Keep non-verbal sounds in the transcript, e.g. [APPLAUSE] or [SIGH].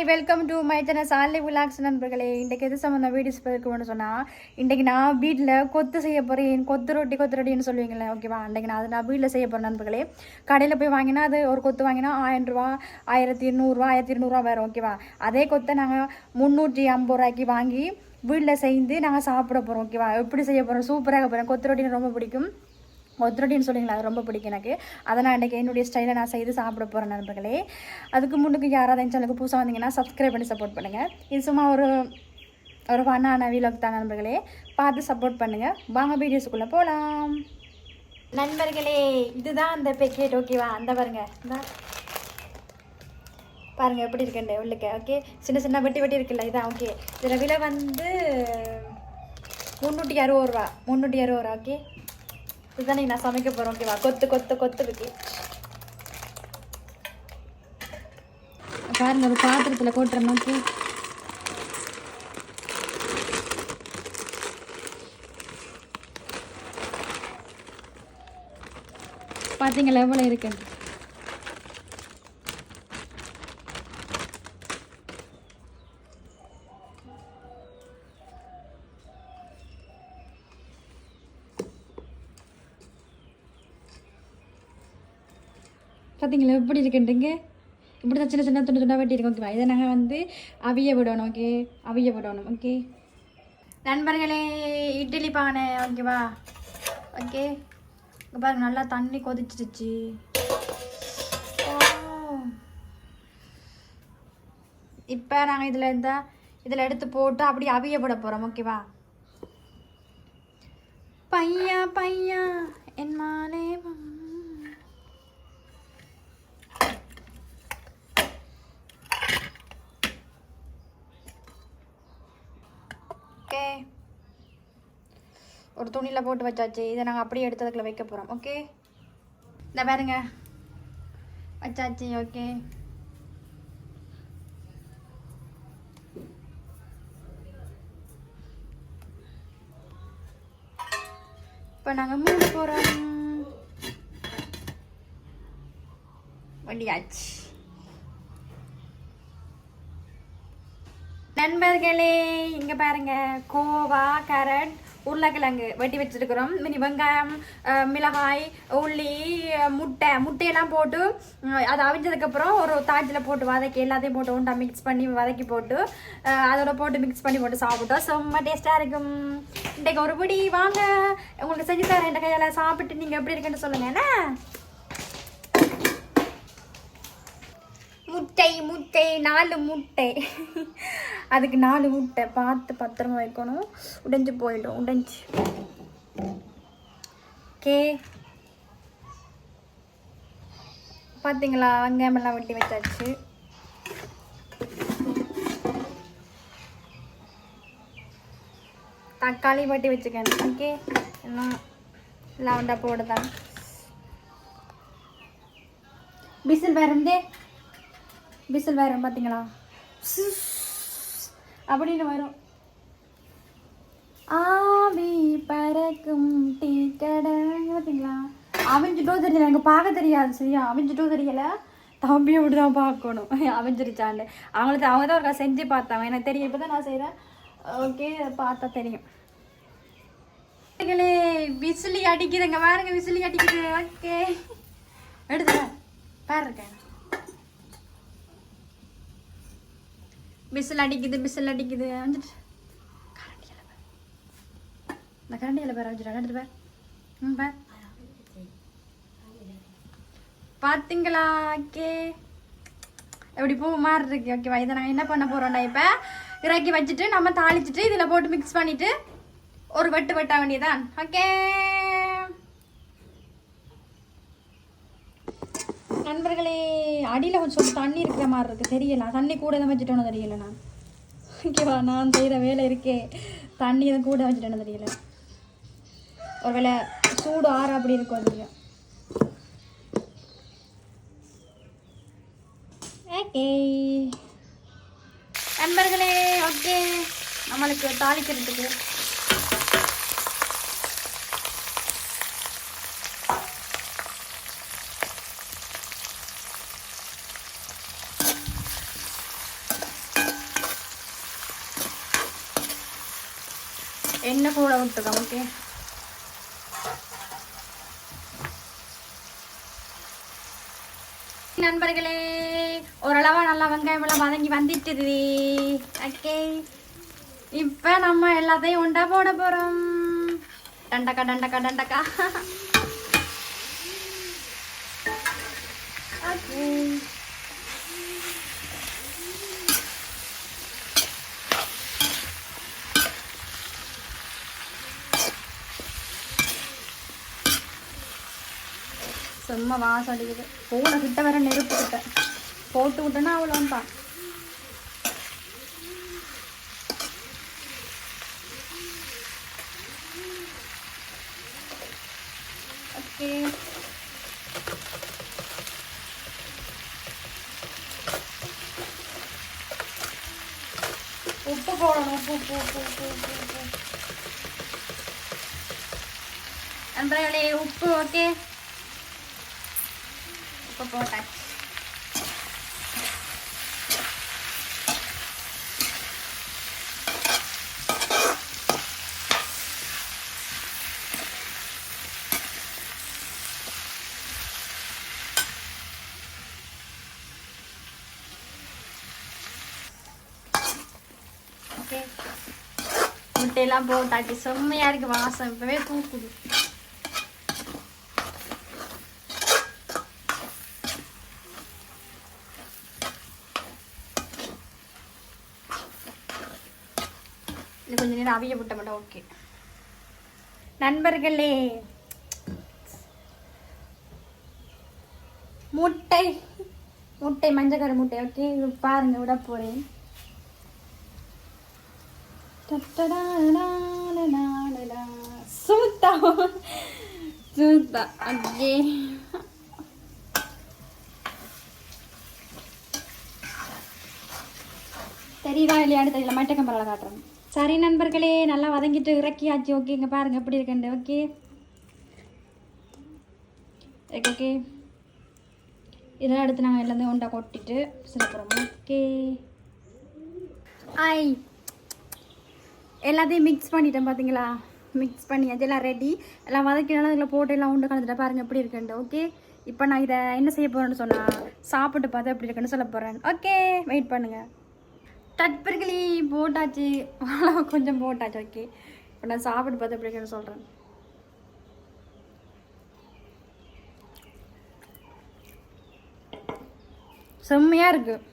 Hi welcome to my channel Salai vlogs நண்பர்களே. இன்றைக்கு எது சம்மந்தம் வீடியோஸ் இருக்குன்னு சொன்னால் இன்றைக்கு நான் வீட்டில் கொத்து செய்ய போகிறேன் கொத்து ரொட்டி கொத்து ரொட்டின்னு சொல்லுவீங்களே ஓகேவா இன்றைக்கு நான் அதை நான் வீட்டில் செய்ய போகிறேன் நண்பர்களே. கடையில் போய் வாங்கினா அது ஒரு கொத்து வாங்கினா ஆயிரம் ரூபா ஆயிரத்தி இருநூறுவா ஆயிரத்தி இருநூறுவா வரும் ஓகேவா அதே கொத்தை நாங்கள் முந்நூற்றி ஐம்பது ரூபாய்க்கு வாங்கி வீட்டில் செய்து நாங்கள் சாப்பிட போகிறோம் ஓகேவா எப்படி செய்ய போகிறோம் சூப்பராக போகிறோம் கொத்து ரொட்டின்னு ரொம்ப பிடிக்கும். ஒத்துரட்டின்னு சொல்லிங்களா அது ரொம்ப பிடிக்கும் எனக்கு. அதை நான் இன்றைக்கி என்னுடைய ஸ்டைலை நான் செய்து சாப்பிட போகிறேன் நண்பர்களே. அதுக்கு முன்னுக்கு யாராவது என் சேனலுக்கு புதுசாக வந்தீங்கன்னா சப்ஸ்கிரைப் பண்ணி சப்போர்ட் பண்ணுங்கள் இது சும்மா ஒரு ஒரு ஃபன்னான வீலோக் தான் நண்பர்களே. பார்த்து சப்போர்ட் பண்ணுங்கள் வாங்க வீடியோஸுக்குள்ளே போகலாம் நண்பர்களே இதுதான் அந்த பெக்கெட் ஓகேவா அந்த பாருங்க. இந்த. பாருங்கள் எப்படி இருக்குண்டு உள்ளுக்கு ஓகே சின்ன சின்ன வெட்டி வெட்டி இருக்குல்ல இதான் ஓகே இதில் விலை வந்து முந்நூற்றி அறுபது ரூபா. முந்நூற்றி அறுபது ரூபா ஓகே இதுதான் நான் சமைக்க போகிறோம் ஓகேவா கொத்து கொத்து கொத்து இருக்கு பாருங்க ஒரு பாத்திரத்தில் கொட்டுற மாதிரி. பார்த்தீங்களா எவ்வளோ இருக்குன்னு பார்த்தீங்களா எப்படி இருக்குன்றீங்க இப்படி தான் சின்ன சின்ன துண்டு துண்டாக வெட்டி இருக்கோம் ஓகேவா இதை நாங்கள் வந்து அவிய விடணும் ஓகே அவிய விடணும் ஓகே நண்பர்களே இட்லி பானை ஓகேவா ஓகே இங்க பாருங்க நல்லா தண்ணி கொதிச்சிடுச்சு. இப்போ நாங்கள் இதில் இருந்தால் இதில் எடுத்து போட்டு அப்படியே அவிய போட போகிறோம் ஓகேவா பையா பையா என் மானே. ஓகே? ஒரு துணியில் போட்டு வச்சாச்சு. இதை நாங்கள் அப்படியே எடுத்து அதுக்குள்ள வைக்க போகிறோம் ஓகே? இந்த பாருங்க. வச்சாச்சு. ஓகே? இப்போ நாங்கள் மூணு போகிறோம் வண்டியாச்சு. நண்பர்களே இங்கே பாருங்க. கோவா கேரட் உருளைக்கிழங்கு வெட்டி வச்சிருக்கிறோம். மினி வெங்காயம் மிளகாய் உள்ளி முட்டை. முட்டையெல்லாம் போட்டு அது அவிஞ்சதுக்கப்புறம் ஒரு தாஜில் போட்டு வதக்கி எல்லாத்தையும் போட்டு உண்டா மிக்ஸ் பண்ணி வதக்கி போட்டு அதோட போட்டு மிக்ஸ் பண்ணி போட்டு சாப்பிட்டோம். செம்ம டேஸ்ட்டாக இருக்கும். இன்றைக்கு ஒரு பிடி. வாங்க. உங்களுக்கு செஞ்சு தரேன். இந்த கையால் சாப்பிட்டு நீங்கள் எப்படி இருக்குன்னு சொல்லுங்க. என்ன? முட்டை முட்டை நாலு முட்டை. அதுக்கு நாலு முட்டை. பார்த்து பத்திரமா வைக்கணும். உடைஞ்சு போயிடும். உடைஞ்சு. ஓகே. பார்த்தீங்களா வெங்காயமெல்லாம் வெட்டி வச்சாச்சு. தக்காளி வெட்டி வச்சுக்கணும் ஓகே. இன்னும் லவண்டா போடுதான். பிசில் வேறந்தே விசில் வேற பார்த்தீங்களா அப்படின்னு வரும். ஆவி பறக்கும் டீ கடை பார்த்தீங்களா அவிஞ்சிட்டோ தெரியல எனக்கு பார்க்க தெரியாது சரியா? அவிஞ்சிட்டோ தெரியல. தம்பியை விட்டு தான் பார்க்கணும். [LAUGHS] அவிஞ்சிருச்சான்னு அவங்களுக்கு அவங்க தான் ஒருக்கா செஞ்சு பார்த்தாங்க. எனக்கு தெரியும் இப்போ தான் நான் செய்கிறேன் ஓகே பார்த்தா தெரியும். விசிலி அடிக்குதுங்க. பாருங்க விசிலி அடிக்குது. ஓகே. எடுத்து பாருங்க மிஸ்ஸில் அடிக்குது மிஸ்ஸில் அடிக்குது. வந்துட்டு. கரண்டி இலை இந்த கரண்டி இலை பேர் வச்சுட்டு எடுத்துட்டு ம் பேர். பார்த்தீங்களா ஓகே. எப்படி பூ மாதிரி இருக்கு. ஓகேவா இதை நாங்கள் என்ன பண்ண போகிறோம்டா இப்போ? இறக்கி வச்சுட்டு நம்ம தாளிச்சிட்டு இதில் போட்டு மிக்ஸ் பண்ணிவிட்டு ஒரு வெட்டு வெட்ட வேண்டியதான் ஓகே. நண்பர்களே. அடியில் கொஞ்சம் தண்ணி இருக்கிற மாதிரி இருக்கு. தெரியல. தண்ணி கூட தான் வச்சுட்டோன்னு தெரியல நான். ஓகேவா நான் செய்கிற வேலை இருக்கே. தண்ணி எதுவும் கூட வச்சுட்டேன்னு தெரியல. ஒருவேளை சூடு ஆற அப்படி இருக்கும் அது ஓகே நண்பர்களே ஓகே நம்மளுக்கு தாளிக்கிறதுக்கு. எண்ணெய் கூட விட்டுக்கோம் ஓகே நண்பர்களே ஓரளவா நல்லா வெங்காயம் எல்லாம் வதங்கி வந்துட்டுது ஓகே இப்போ நம்ம எல்லாத்தையும் உண்டா போட போகிறோம் டண்டக்கா டண்டக்கா டண்டக்கா ஓகே சும்மா வாசம் அடிக்குது. பூனை கிட்ட வர நெருப்பு கிட்ட. போட்டு விட்டேன்னா அவ்வளோதான் ஓகே. உப்பு போடணும் உப்பு உப்பு உப்பு உப்பு உப்பு உப்பு. நண்பர்களே உப்பு ஓகே. உப்பு போட்டாச்சு ஓகே முட்டையெல்லாம் போட்டாச்சு செம்மையா இருக்கு வாசம் இப்பவே தூக்குது இது கொஞ்சம் நேரம் அவிய விட்ட மட்டும் ஓகே நண்பர்களே முட்டை முட்டை மஞ்சக்கரு முட்டை ஓகே பாருங்க விட போறேன். சூத்தா. சூத்தா அங்கே தெரியுதா இல்லையான்னு தெரியல மட்டை கம்பரால காட்டுறேன். சரி நண்பர்களே நல்லா வதங்கிட்டு இறக்கியாச்சு ஓகே இங்கே பாருங்க எப்படி இருக்குண்டு ஓகே. ஓகே இதெல்லாம் எடுத்து நாங்கள் எல்லாத்தையும் உண்டா கொட்டிட்டு சிறப்புறோம் ஓகே. ஐ எல்லாத்தையும் மிக்ஸ் பண்ணிட்டேன் பார்த்தீங்களா மிக்ஸ் பண்ணியாச்சு எல்லாம் ரெடி எல்லாம் வதக்கினாலும் அதில் போட்டு எல்லாம் உண்டு கலந்துட்டு பாருங்கள் எப்படி இருக்குண்டு ஓகே. இப்போ நான் இதை என்ன செய்ய போகிறேன்னு சொன்னால் சாப்பிட்டு பார்த்தா எப்படி இருக்குன்னு சொல்ல போகிறேன் ஓகே வெயிட் பண்ணுங்கள் தட்பர்களி போட்டாச்சு. அவ்வளோ கொஞ்சம் போட்டாச்சு ஓகே இப்போ நான் சாப்பிட்டு பார்த்து எப்படி சொல்கிறேன் செம்மையாக இருக்குது